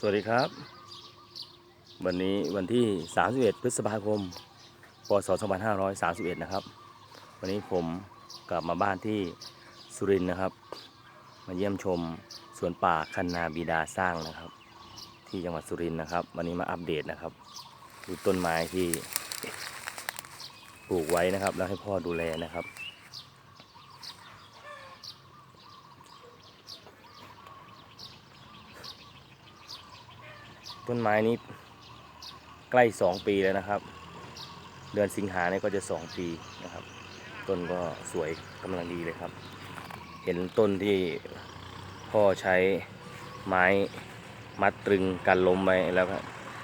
สวัสดีครับ วันนี้วันที่ 31 พฤษภาคม พศ 2531 นะครับ วันนี้ผมกลับมาบ้านที่สุรินทร์นะครับ มาเยี่ยมชมสวนป่าคันนาบิดาสร้างนะครับ ที่จังหวัดสุรินทร์นะครับ วันนี้มาอัปเดตนะครับ ดูต้นไม้ที่ปลูกไว้นะครับ แล้วให้พ่อดูแลนะครับ ต้นไม้นี้ใกล้สองปีแล้วนะครับ เดือนสิงหาเนี่ยก็จะสองปีนะครับ ต้นก็สวยกำลังดีเลยครับ เห็นต้นที่พ่อใช้ไม้มัดตรึงกันล้มไว้แล้ว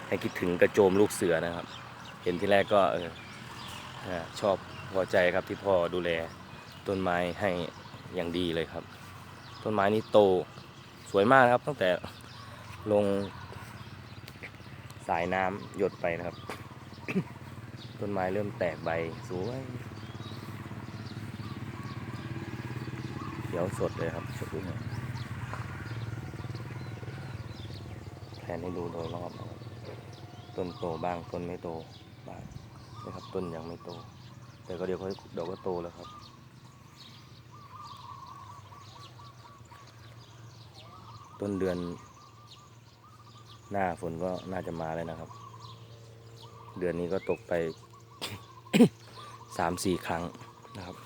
ให้คิดถึงกระโจมลูกเสือนะครับ เห็นที่แรกก็เออชอบพอใจครับที่พ่อดูแลต้นไม้ให้อย่างดีเลยครับ ต้นไม้นี้โตสวยมากครับตั้งแต่ลง สายน้ำหยดไปนะครับ ต้นไม้เริ่มแตกใบสวยเขียวสดเลยครับสดเลยแผนให้ดูโดยรอบนะครับต้นโตบ้างต้นไม่โตบ้างนะครับต้นยังไม่โต แต่ก็เดี๋ยวเขาเดี๋ยวก็โตแล้วครับต้นเดือน หน้าฝนก็น่าจะมาแล้วนะครับ เดือนนี้ก็ตกไปสามสี่ครั้งนะครับ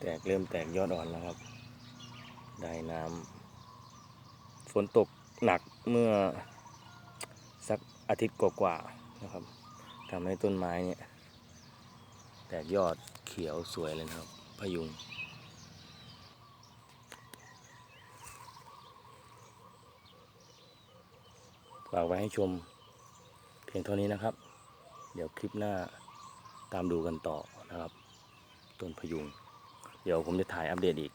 แตกเริ่มแตกยอดอ่อนแล้วครับ ได้น้ำฝนตก หนักเมื่อสักอาทิตย์กว่าๆนะครับทำให้ต้นไม้เนี่ยแตกยอดเขียวสวยเลยนะครับพยุงฝากไว้ให้ชมเพียงเท่านี้นะครับ เดี๋ยวคลิปหน้าตามดูกันต่อนะครับ ต้นพยุง เดี๋ยวผมจะถ่ายอัปเดตอีก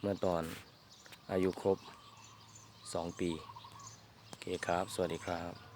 เมื่อตอนอายุครบ 2 ปี โอเคครับ สวัสดีครับ